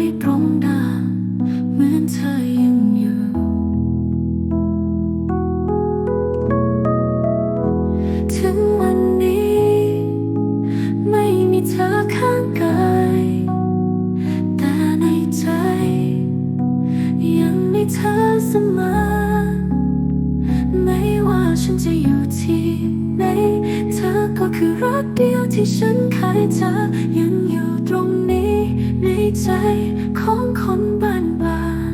เหมือนเธอยังอยู่ ถึงวันนี้ ไม่มีเธอข้างกาย แต่ในใจ ยังมีเธอเสมอ ไม่ว่าฉันจะอยู่ที่ไหนเธอก็คือรักเดียวที่ฉันเคยเธอยังอยู่ตรงนี้ ในใจของคนบ้านบาง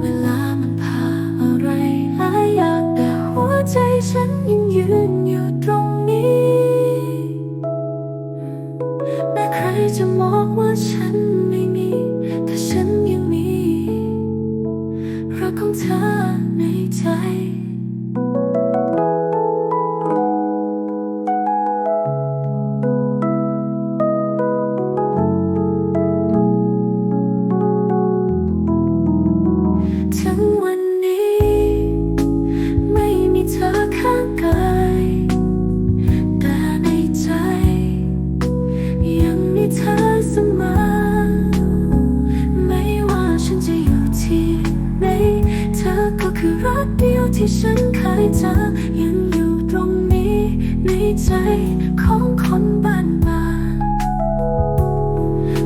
เวลามันพาอะไรหลายอย่างแต่หัวใจฉันยังยืนอยู่ตรงนี้แม้ใครจะมองว่าฉันไม่มีแต่ฉันยังมีรักของเธอในใจ ที่ฉันเคยเจอยังอยู่ตรงนี้ในใจของคนบ้านบา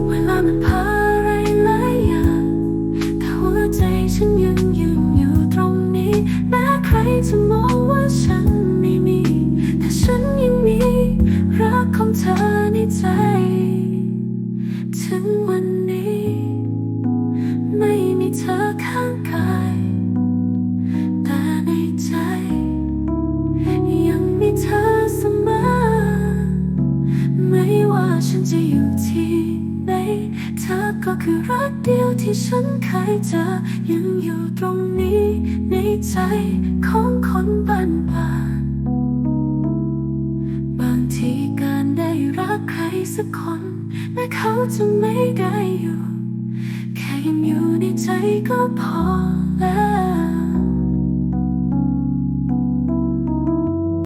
เวลามันพาอะไรหลายอย่างแต่หัวใจฉันยังยืนอยู่ตรงนี้แม้ใครจะมอง ไหน เธอก็คือรักเดียวที่ฉันเคยเจอ ยังอยู่ตรงนี้ ในใจของคนบ้านบางบางทีการได้รักใครสักคนแม้เขาจะไม่ได้อยู่ แค่ยังอยู่ในใจก็พอแล้ว